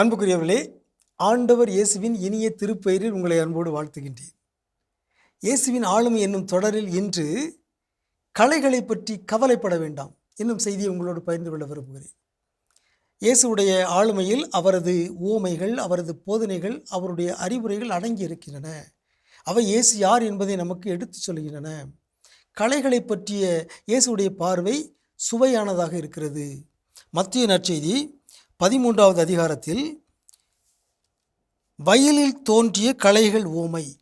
அன்புக்குரியவர்களே ஆண்டவர் இயேசுவின் இனிய திருப்பெயரில் உங்களை அன்போடு வாழ்த்துகின்றேன். இயேசுவின் ஆளுமை என்னும் தொடரில் இன்று கலைகளை பற்றி கவலைப்பட வேண்டாம் என்னும் செய்தியை உங்களோடு பகிர்ந்து கொள்ள விரும்புகிறேன். இயேசுடைய ஆளுமையில் அவரது ஓமைகள் அவரது போதனைகள் அவருடைய அறிவுரைகள் அடங்கி இருக்கின்றன. அவை இயேசு யார் என்பதை நமக்கு எடுத்துச் சொல்கின்றன. கலைகளை பற்றிய இயேசுடைய பார்வை சுவையானதாக இருக்கிறது. மத்திய நற்செய்தி பதிமூன்றாவது அதிகாரத்தில் வயலில் தோன்றிய கலைகள் ஓமை.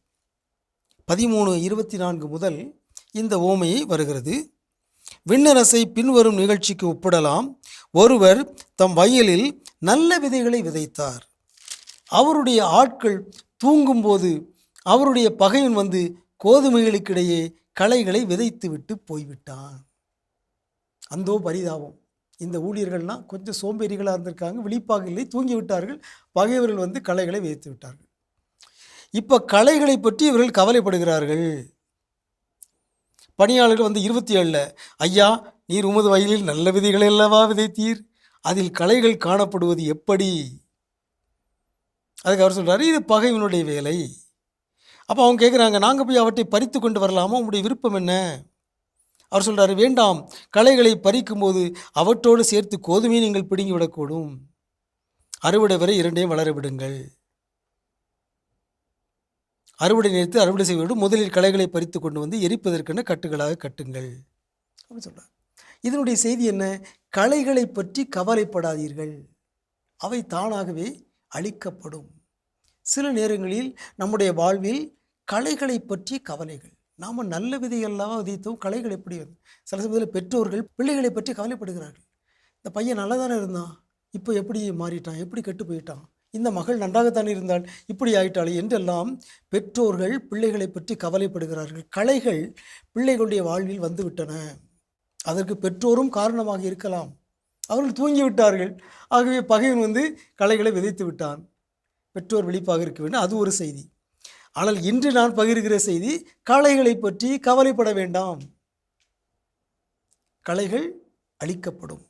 பதிமூணு இருபத்தி நான்கு முதல் இந்த ஓமையை வருகிறது. விண்ணரசை பின்வரும் நிகழ்ச்சிக்கு ஒப்பிடலாம். ஒருவர் தம் வயலில் நல்ல விதைகளை விதைத்தார். அவருடைய ஆட்கள் தூங்கும்போது அவருடைய பகைவன் வந்து கோதுமைகளுக்கிடையே களைகளை விதைத்துவிட்டு போய்விட்டான். அந்தோ பரிதாபம். இந்த ஊழியர்கள்லாம் கொஞ்சம் சோம்பேறிகளாக இருந்திருக்காங்க விழிப்பாக இல்லை தூங்கி விட்டார்கள் பகைவர்கள் வந்து களைகளை வைத்து விட்டார்கள். இப்போ களைகளை பற்றி இவர்கள் கவலைப்படுகிறார்கள். பணியாளர்கள் வந்து இருபத்தி ஏழில் ஐயா நீர் உமது வயலில் நல்ல விதைகளை அல்லவா விதைத்தீர்? அதில் களைகள் காணப்படுவது எப்படி? அதுக்கு அவர் சொல்கிறாரு இது பகைவனுடைய வேலை. அப்போ அவங்க கேட்குறாங்க நாங்கள் போய் அவற்றை பறித்து கொண்டு வரலாமா? உங்களுடைய விருப்பம் என்ன? அவர் சொல்கிறாரு வேண்டாம் களைகளை பறிக்கும்போது அவற்றோடு சேர்த்து கோதுமையை நீங்கள் பிடுங்கி விடக்கூடும் அறுவடை வரை இரண்டையும் வளர விடுங்கள். அறுவடை நேரத்தில் அறுவடை செய்வதோடு முதலில் களைகளை பறித்து கொண்டு வந்து எரிப்பதற்கென கட்டுகளாக கட்டுங்கள். அப்படின்னு சொல்கிறார் இதனுடைய செய்தி என்ன? களைகளை பற்றி கவலைப்படாதீர்கள். அவை தானாகவே அழிக்கப்படும். சில நேரங்களில் நம்முடைய வாழ்வில் களைகளை பற்றிய கவலைகள் நாம் நல்ல விதையெல்லாம் விதைத்தோம் கலைகள் எப்படி வந்து சில சமயத்தில் பெற்றோர்கள் பிள்ளைகளை பற்றி கவலைப்படுகிறார்கள். இந்த பையன் நல்லா தானே இருந்தான்? இப்போ எப்படி மாறிட்டான்? எப்படி கெட்டு போயிட்டான்? இந்த மகள் நன்றாகத்தானே இருந்தால் இப்படி ஆயிட்டாள் என்றெல்லாம் பெற்றோர்கள் பிள்ளைகளை பற்றி கவலைப்படுகிறார்கள். கலைகள் பிள்ளைகளுடைய வாழ்வில் வந்துவிட்டன. அதற்கு பெற்றோரும் காரணமாக இருக்கலாம். அவர்கள் தூங்கி விட்டார்கள். ஆகவே பகைவன் வந்து கலைகளை விதைத்து விட்டான். பெற்றோர் விழிப்பாக இருக்க வேண்டும். அது ஒரு செய்தி. ஆனால் இன்று நான் பகிர்கிற செய்தி களைகளை பற்றி கவலைப்பட வேண்டாம். களைகள் அழிக்கப்படும்.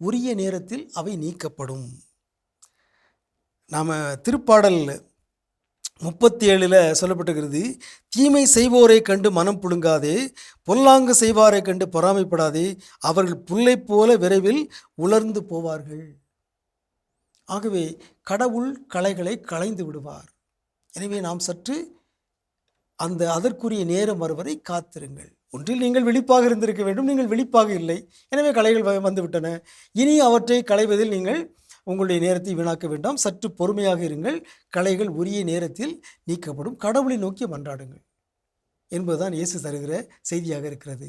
உரிய நேரத்தில் அவை நீக்கப்படும். நாம் திருப்பாடல் முப்பத்தி ஏழில் சொல்லப்பட்டிருக்கிறது தீமை செய்வோரை கண்டு மனம் புழுங்காதே பொல்லாங்கு செய்வாரை கண்டு பொறாமைப்படாதே அவர்கள் புல்லை போல விரைவில் உலர்ந்து போவார்கள். ஆகவே கடவுள் களைகளை களைந்து விடுவார். எனவே நாம் சற்று அந்த அதற்குரிய நேரம் வருவதை காத்திருங்கள். ஒன்றில் நீங்கள் விழிப்பாக இருந்திருக்க வேண்டும் நீங்கள் விழிப்பாக இல்லை. எனவே கலைகள் வந்துவிட்டன. இனி அவற்றை களைவதில் நீங்கள் உங்களுடைய நேரத்தை வீணாக்க வேண்டாம். சற்று பொறுமையாக இருங்கள். கலைகள் உரிய நேரத்தில் நீக்கப்படும். கடவுளை நோக்கி மன்றாடுங்கள். என்பதுதான் இயேசு தருகிற செய்தியாக இருக்கிறது.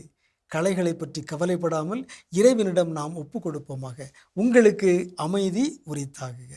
கலைகளை பற்றி கவலைப்படாமல் இறைவனிடம் நாம் ஒப்பு கொடுப்போமாக. உங்களுக்கு அமைதி உரித்தாகுக.